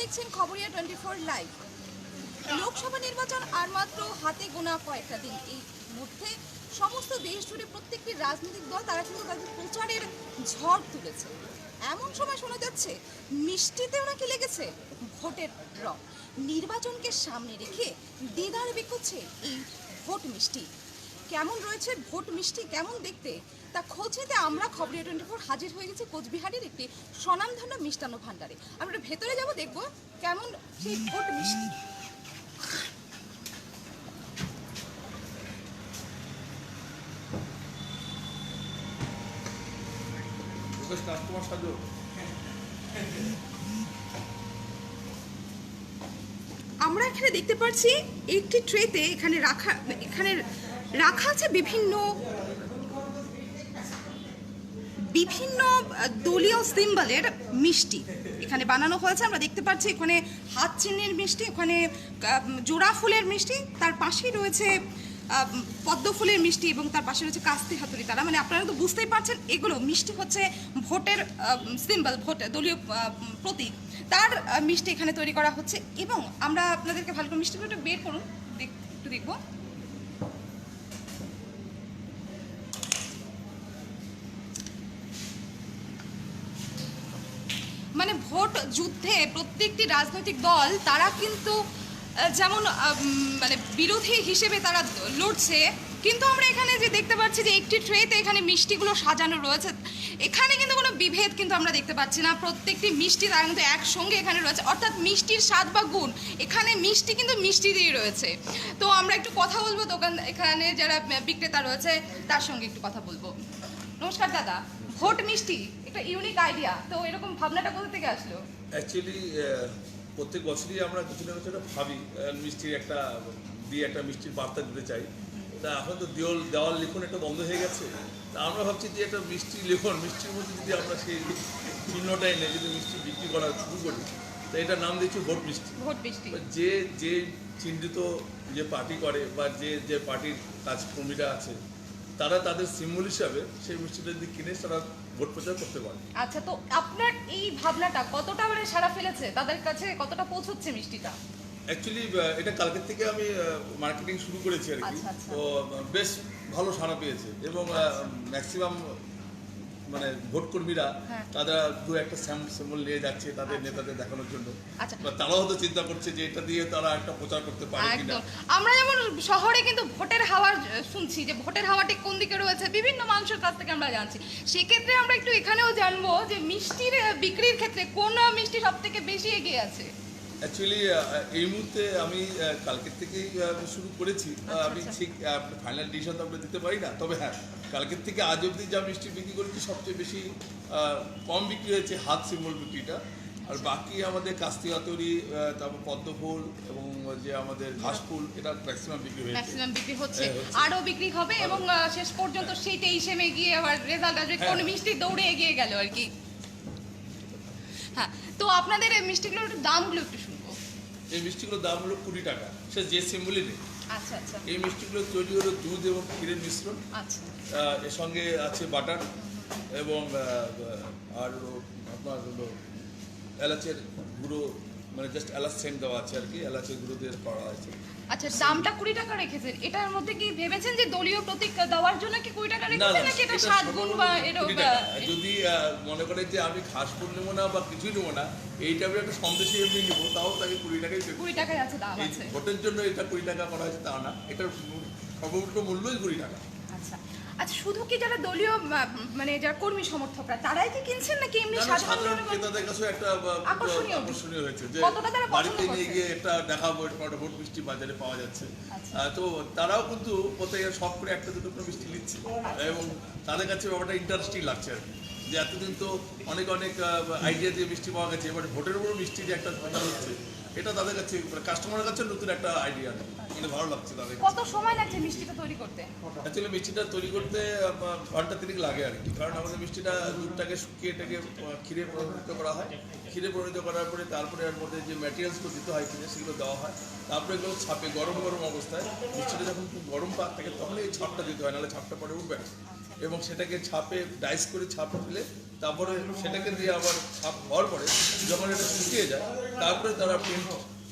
দেখছেন Khabariya twenty four live. Lok Sabha নির্বাচন আর মাত্র হাতে গোনা কয়েকটা দিন। এই মধ্যে সমস্ত দেশ জুড়ে প্রত্যেকটি রাজনৈতিক দল, তারা কিন্তু তাদের প্রচারের ঝড় তুলেছে। এমন সময় শোনা যাচ্ছে, মিষ্টিতেও নাকি লেগেছে ভোটের রং। নির্বাচনকে সামনে রেখে দেদার বিকোচ্ছে এই ভোট মিষ্টি। কেমন রয়েছে ভোট মিষ্টি কেমন দেখতে তা খোঁজেতে আমরা খবরের টোয়েন্টি ফোর হাজির হয়ে গেছি কোচবিহারের একটি স্বনামধন্য মিষ্টান্ন ভাণ্ডারে। আমরা ভেতরে যাব দেখব কেমন সেই ভোট মিষ্টি। সাজো। আমরা এখানে দেখতে পাচ্ছি একটি ট্রেতে এখানে রাখা এখানে রাখা আছে বিভিন্ন বিভিন্ন দলীয় সিম্বলের মিষ্টি। এখানে বানানো হয়েছে, আমরা দেখতে পাচ্ছি এখানে হাত চিহ্নের মিষ্টি, ওখানে জোড়া ফুলের মিষ্টি, তার পাশেই রয়েছে পদ্ম ফুলের মিষ্টি এবং তার পাশে রয়েছে কাস্তি হাতুড়ি তারা। মানে আপনারা তো বুঝতেই পারছেন, এগুলো মিষ্টি হচ্ছে ভোটের সিম্বল, ভোট, দলীয় প্রতীক। তার মিষ্টি এখানে তৈরি করা হচ্ছে এবং আমরা আপনাদেরকে ভালো করে মিষ্টিগুলো একটু বের করুন একটু দেখব। মানে ভোট যুদ্ধে প্রত্যেকটি রাজনৈতিক দল, তারা কিন্তু যেমন মানে বিরোধী হিসেবে তারা লড়ছে, কিন্তু আমরা এখানে যে দেখতে পাচ্ছি যে একটি ট্রেতে এখানে মিষ্টিগুলো সাজানো রয়েছে, এখানে কিন্তু কোনো বিভেদ কিন্তু আমরা দেখতে পাচ্ছি না। প্রত্যেকটি মিষ্টি তারা কিন্তু একসঙ্গে এখানে রয়েছে, অর্থাৎ মিষ্টির স্বাদ বা গুণ, এখানে মিষ্টি কিন্তু মিষ্টি দিয়ে রয়েছে। তো আমরা একটু কথা বলব দোকান, এখানে যারা বিক্রেতা রয়েছে, তার সঙ্গে একটু কথা বলব। নমস্কার দাদা ভোট মিষ্টি একটা ইউনিক আইডিয়া তো এরকম ভাবনাটা কোথা থেকে আসলো? অ্যাকচুয়ালি প্রত্যেক বছরই আমরা কিছু না কিছু ভাবি মিষ্টির একটা দিয়ে একটা মিষ্টির বার্তা দিতে চাই। তা এখন তো দেওয়াল দেওয়াল লিখন একটা বন্ধ হয়ে গেছে। তা আমরা ভাবছি যে একটা মিষ্টি লিখন মিষ্টির মধ্যে যদি আমরা সেই চিহ্নটা এনে যদি মিষ্টি বিক্রি করা শুরু করি তা এটার নাম দিচ্ছি ভোট মিষ্টি। ভোট মিষ্টি। যে যে চিহ্নিত যে পার্টি করে বা যে যে পার্টির কাজকর্মীরা আছে তারা তাদের সিম্বল হিসাবে সেই মিষ্টিটা যদি কিনে তারা ভোট প্রচার করতে পারে। আচ্ছা তো আপনার এই ভাবনাটা কতটা মানে সারা ফেলেছে? তাদের কাছে কতটা পৌঁছচ্ছে মিষ্টিটা? অ্যাকচুয়ালি এটা কালকের থেকে আমি মার্কেটিং শুরু করেছি আর কি। আচ্ছা, আচ্ছা। তো বেশ ভালো সাড়া পেয়েছে। এবং ম্যাক্সিমাম মানে ভোট কর্মীরা হ্যাঁ। তারা দু একটা সিম্বল নিয়ে যাচ্ছে তাদের নেতাদের দেখানোর জন্য। আচ্ছা। তারাও হয়তো চিন্তা করছে যে এটা দিয়ে তারা একটা প্রচার করতে পারে কিনা। আমরা যেমন শহরে কিন্তু ভোটের হাওয়ার শুনছি যে ভোটের হাওয়াটি কোন দিকে রয়েছে বিভিন্ন মানুষের কাছ থেকে আমরা জানছি। সেক্ষেত্রে আমরা একটু এখানেও জানব যে মিষ্টির বিক্রির ক্ষেত্রে কোন মিষ্টি সব থেকে বেশি এগিয়ে আছে? অ্যাকচুয়ালি এই মুহূর্তে আমি কালকের থেকেই শুরু করেছি। আচ্ছা, আমি আচ্ছা। ঠিক ফাইনাল ডিসিশন তো আমরা দিতে পারি না। তবে হ্যাঁ কালকের থেকে আজ অবধি যা মিষ্টি বিক্রি করেছি সবচেয়ে বেশি কম বিক্রি হয়েছে হাত সিম্বল বিক্রিটা। আর বাকি আমাদের কাস্তি হাতুড়ি আহ, তারপর পদ্মফুল এবং যে আমাদের ঘাসফুল এটা ম্যাক্সিমাম বিক্রি হয়েছে। ম্যাক্সিমাম বিক্রি হচ্ছে। হ্যাঁ, হচ্ছে। আরও বিক্রি হবে এবং শেষ পর্যন্ত সেইটাই হিসেবে গিয়ে আবার রেজাল্ট আসবে। কোন হ্যাঁ। মিষ্টি দৌড়ে এগিয়ে গেল আর কি। হ্যাঁ তো আপনাদের এই মিষ্টিগুলোর দামগুলো একটু শুনব। এই মিষ্টিগুলোর দাম হলো কুড়ি টাকা। সে যে সিম্বলই নেই। আচ্ছা আচ্ছা। এই মিষ্টিগুলো তৈরি হলো দুধ এবং ক্ষীরের মিশ্রণ। আচ্ছা। এর সঙ্গে আছে বাটার এবং আর আপনার হলো এলাচের গুঁড়ো মানে জাস্ট এলাচ সেন্ট দেওয়া আছে আর কি এলাচের গুঁড়ো দিয়ে করা আছে। আচ্ছা দামটা কুড়ি টাকা রেখেছেন। এটার মধ্যে কি ভেবেছেন যে দলীয় প্রতীক দেওয়ার জন্য কি কুড়ি টাকা রেখেছেন নাকি এটা সাত গুণ বা এরকম যদি মনে করে যে আমি ঘাস ফুল নেব না বা কিছুই নেব না এইটা আমি একটা সন্দেশে এমনি নেব তাও তাকে কুড়ি টাকাই কুড়ি টাকায় আছে দাম আছে। ভোটের জন্য এটা কুড়ি টাকা করা হয়েছে তা না এটার সর্বোচ্চ মূল্যই কুড়ি টাকা। আচ্ছা আচ্ছা শুধু কি যারা দলীয় মানে যারা কর্মী সমর্থকরা তারাই কি কিনছেন নাকি এমনি সাধারণ? ক্রেতাদের কাছেও একটা আকর্ষণীয়। আকর্ষণীয় হয়েছে যে কতটা তারা বাড়িতে নিয়ে গিয়ে দেখাবো একটা ভোট মিষ্টি বাজারে পাওয়া যাচ্ছে আচ্ছা। তো তারাও কিন্তু প্রত্যেকে সব করে একটা দুটো মিষ্টি নিচ্ছে এবং তাদের কাছে ব্যাপারটা ইন্টারেস্টিং লাগছে আর কি যে এতদিন তো অনেক অনেক আইডিয়া দিয়ে মিষ্টি পাওয়া গেছে এবার ভোটের উপর মিষ্টি যে একটা কথা হচ্ছে এটা তাদের কাছে কাস্টমারের কাছে নতুন একটা আইডিয়া মানে ভালো লাগছে তাদের কত সময় লাগছে মিষ্টিটা তৈরি করতে? অ্যাকচুয়ালি মিষ্টিটা তৈরি করতে ঘণ্টা তিরিক লাগে আর কি। কারণ আমাদের মিষ্টিটা দুধটাকে শুকিয়ে এটাকে ক্ষীরে পরিণত করা হয়। ক্ষীরে পরিণত করার পরে তারপরে এর মধ্যে যে ম্যাটেরিয়ালসগুলো দিতে হয় কিনে সেগুলো দেওয়া হয়। তারপরে এগুলো ছাপে গরম গরম অবস্থায়। মিষ্টিটা যখন খুব গরম পাক থাকে তখন এই ছাপটা দিতে হয় নাহলে ছাপটা পরে উঠবে এবং সেটাকে ছাপে ডাইস করে ছাপ দিলে তারপরে সেটাকে দিয়ে আবার ছাপ হওয়ার পরে যখন এটা শুকিয়ে যায় তারপরে তারা প্রিন্ট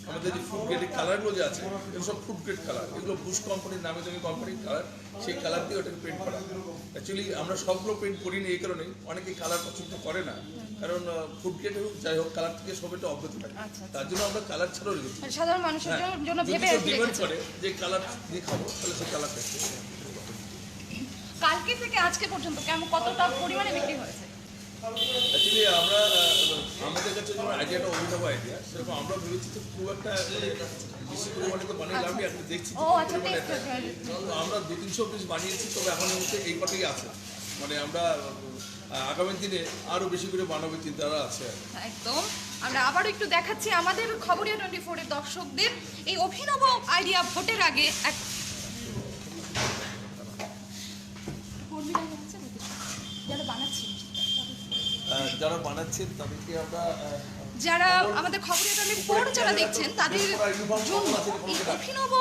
আমাদের যে ফুড গ্রেডের কালারগুলো যে আছে এগুলো সব ফুড গ্রেড কালার এগুলো বুশ কোম্পানির নামে দামি কোম্পানির কালার সেই কালার দিয়ে ওটাকে প্রিন্ট করা। অ্যাকচুয়ালি আমরা সবগুলো প্রিন্ট করিনি এই কারণে অনেকে কালার পছন্দ করে না। কারণ ফুড গ্রেড হোক যাই হোক কালার থেকে সব একটা অব্যাহত থাকে। আচ্ছা, আচ্ছা। তার জন্য আমরা কালার ছাড়াও রেখেছি মানে সাধারণ মানুষের হ্যাঁ, জন্য- ভেবে কেউ ডিমান্ড করে যে কালার দিয়ে খাব তাহলে সেই কালার থাকছে কালকে থেকে আজকে পর্যন্ত কেমন কতটা পরিমাণে বিক্রি হয়েছে? অ্যাকচুয়ালি আমরা আমাদের কাছে যেমন আইডিয়াটা অভিনব আইডিয়া সেরকম আমরা ভেবেছি তো খুব একটা বেশি পরিমাণে তো বানিয়ে লাভ নেই এখন দেখছি আচ্ছা আমরা দু তিনশো পিস বানিয়েছি তবে এখন মুহূর্তে এই কটাই আছে। মানে আমরা আগামী দিনে আরও বেশি করে বানাবে চিন্তাধারা আছে একদম। আমরা আবারও একটু দেখাচ্ছি আমাদের খবরিয়া টোয়েন্টি ফোরের দর্শকদের এই অভিনব আইডিয়া ভোটের আগে এক কর্মীরা যাচ্ছে নাকি? যারা বানাচ্ছে আহ, যারা বানাচ্ছেন তাদেরকে আমরা যারা আমাদের খবরের টোয়েন্টি ফোর যারা দেখছেন তাদের জন্য এই অভিনব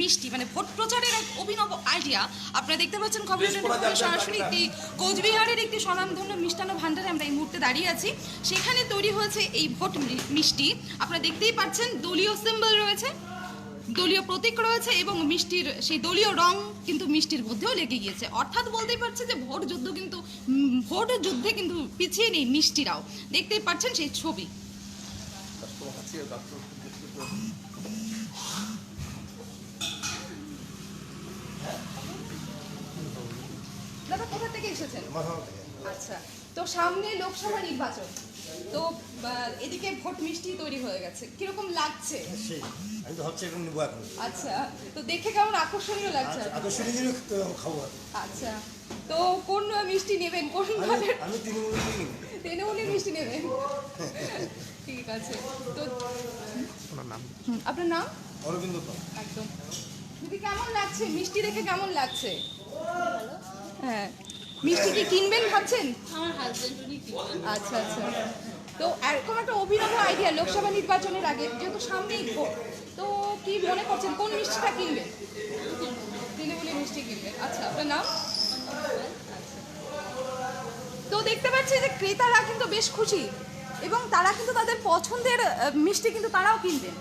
মিষ্টি মানে ভোট প্রচারের এক অভিনব আইডিয়া আপনারা দেখতে পাচ্ছেন খবরের ফোর সরাসরি একটি কোচবিহারের একটি স্বনামধন্য মিষ্টান্ন ভাণ্ডারে আমরা এই মুহূর্তে দাঁড়িয়ে আছি। সেখানে তৈরি হয়েছে এই ভোট মিষ্টি। আপনারা দেখতেই পাচ্ছেন দলীয় সিম্বল রয়েছে। দলীয় প্রতীক রয়েছে এবং মিষ্টির সেই দলীয় রং কিন্তু মিষ্টির মধ্যেও লেগে গিয়েছে। অর্থাৎ বলতেই পারছে যে ভোট যুদ্ধ কিন্তু ভোট যুদ্ধে কিন্তু পিছিয়ে নেই মিষ্টিরাও। দেখতেই পাচ্ছেন সেই ছবি। দাদা কোথা থেকে এসেছেন? আচ্ছা তো সামনে লোকসভা নির্বাচন। তো এদিকে ভোট মিষ্টি তৈরি হয়ে গেছে। কীরকম লাগছে? আমি তো ভাবছি এখন নেব এখন। আচ্ছা তো দেখে কেমন আকর্ষণীয় লাগছে? আচ্ছা আকর্ষণীয় তো খাব। আচ্ছা তো কোন মিষ্টি নেবেন? কোন আমি তৃণমূলের মিষ্টি নেবেন? ঠিক আছে তো হুম, আপনার নাম? অরবিন্দ পাল। একদম। দিদি কেমন লাগছে? মিষ্টি দেখে কেমন লাগছে? হ্যাঁ। মিষ্টি কি কিনবেন ভাবছেন? আমার হাজবেন্ড উনি আচ্ছা আচ্ছা। তো এরকম একটা অভিনব আইডিয়া লোকসভা নির্বাচনের আগে যেহেতু সামনেই ভোট তো কি মনে করছেন কোন মিষ্টিটা কিনবেন? তৃণমূলের মিষ্টি কিনবেন। আচ্ছা আপনার নাম। তো দেখতে পাচ্ছি যে ক্রেতারা কিন্তু বেশ খুশি এবং তারা কিন্তু তাদের পছন্দের মিষ্টি কিন্তু তারাও কিনবেন।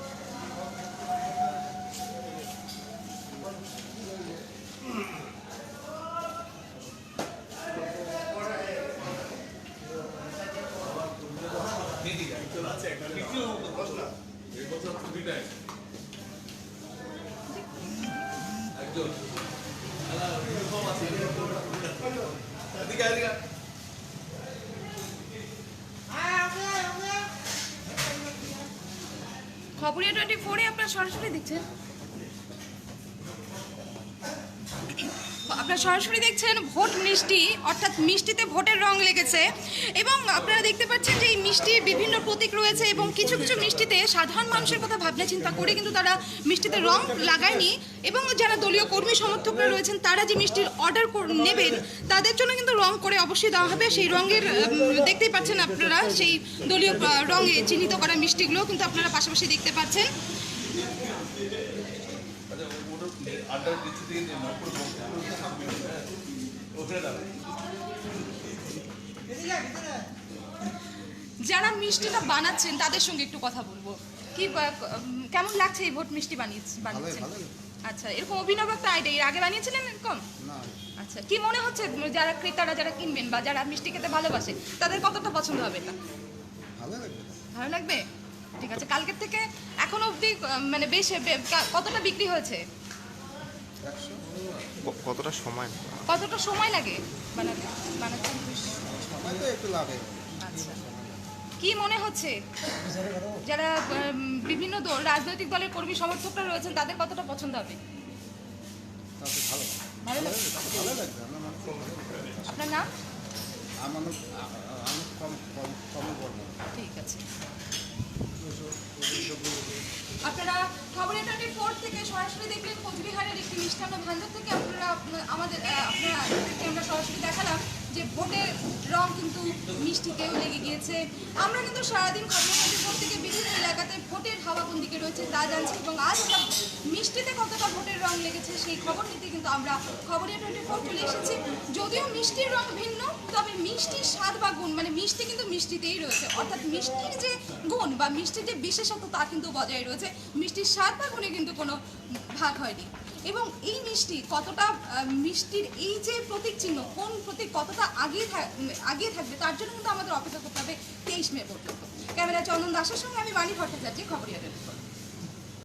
একজন খবরিয়া টোয়েন্টি ফোরে আপনারা সরাসরি দেখছেন। আপনারা সরাসরি দেখছেন ভোট মিষ্টি, অর্থাৎ মিষ্টিতে ভোটের রং লেগেছে। এবং আপনারা দেখতে পাচ্ছেন যে এই মিষ্টির বিভিন্ন প্রতীক রয়েছে এবং কিছু কিছু মিষ্টিতে সাধারণ মানুষের কথা ভাবনা চিন্তা করে কিন্তু তারা মিষ্টিতে রং লাগায়নি। এবং যারা দলীয় কর্মী সমর্থকরা রয়েছেন, তারা যে মিষ্টির অর্ডার নেবেন, তাদের জন্য কিন্তু রং করে অবশ্যই দেওয়া হবে। সেই রঙের দেখতেই পাচ্ছেন আপনারা সেই দলীয় রঙে চিহ্নিত করা মিষ্টিগুলো কিন্তু আপনারা পাশাপাশি দেখতে পাচ্ছেন। আড্ডার দিচ্ছি যারা মিষ্টিটা বানাচ্ছেন তাদের সঙ্গে একটু কথা বলব। কি কেমন লাগছে এই ভোট মিষ্টি বানিয়েছে বানিয়েছেন? আচ্ছা এরকম অভিনব একটা আইডিয়া এর আগে বানিয়েছিলেন এরকম? আচ্ছা কি মনে হচ্ছে যারা ক্রেতারা যারা কিনবেন বা যারা মিষ্টি খেতে ভালোবাসে তাদের কতটা পছন্দ হবে এটা? ভালো লাগবে। ঠিক আছে কালকের থেকে এখন অবধি মানে বেশ বে- কতটা বিক্রি হয়েছে? কতটা সময় কতটা সময় লাগে? বানাতে বানাতে? সময় তো একটু লাগে। আচ্ছা। কি মনে হচ্ছে? যারা বিভিন্ন দল রাজনৈতিক দলের কর্মী সমর্থকরা রয়েছেন তাদের কতটা পছন্দ হবে। আপনার নাম? আমার আমি কম কম কম বলব। ঠিক আছে। আপনারা খবরের টোয়েন্টি ফোর থেকে সরাসরি দেখলেন কোচবিহারের একটি মিষ্টান্ন ভান্ডার থেকে আপনারা আমাদের আপনারা আমরা সরাসরি দেখালাম। ভোটের রং কিন্তু মিষ্টিতেও লেগে গিয়েছে। আমরা কিন্তু সারাদিন খবরের ভোট থেকে বিভিন্ন এলাকাতে ভোটের হাওয়া কোন দিকে রয়েছে তা জানছি এবং আজ মিষ্টিতে কতটা ভোটের রং লেগেছে সেই খবর নিতে কিন্তু আমরা খবরের টোয়েন্টি ফোর চলে এসেছি। যদিও মিষ্টির রং ভিন্ন, তবে মিষ্টির স্বাদ বা গুণ মানে মিষ্টি কিন্তু মিষ্টিতেই রয়েছে। অর্থাৎ মিষ্টির যে গুণ বা মিষ্টির যে বিশেষত্ব তা কিন্তু বজায় রয়েছে। মিষ্টির স্বাদ বা গুণে কিন্তু কোনো ভাগ হয়নি। এবং এই মিষ্টি কতটা মিষ্টির এই যে প্রতীক চিহ্ন, কোন প্রতীক কতটা আগিয়ে থাক- আগিয়ে থাকবে, তার জন্য কিন্তু আমাদের অপেক্ষা করতে হবে তেইশ মে পর্যন্ত। ক্যামেরা চন্দন দাসের সঙ্গে আমি মানি ভট্টাচার্য খবরিয়া টেলিফোন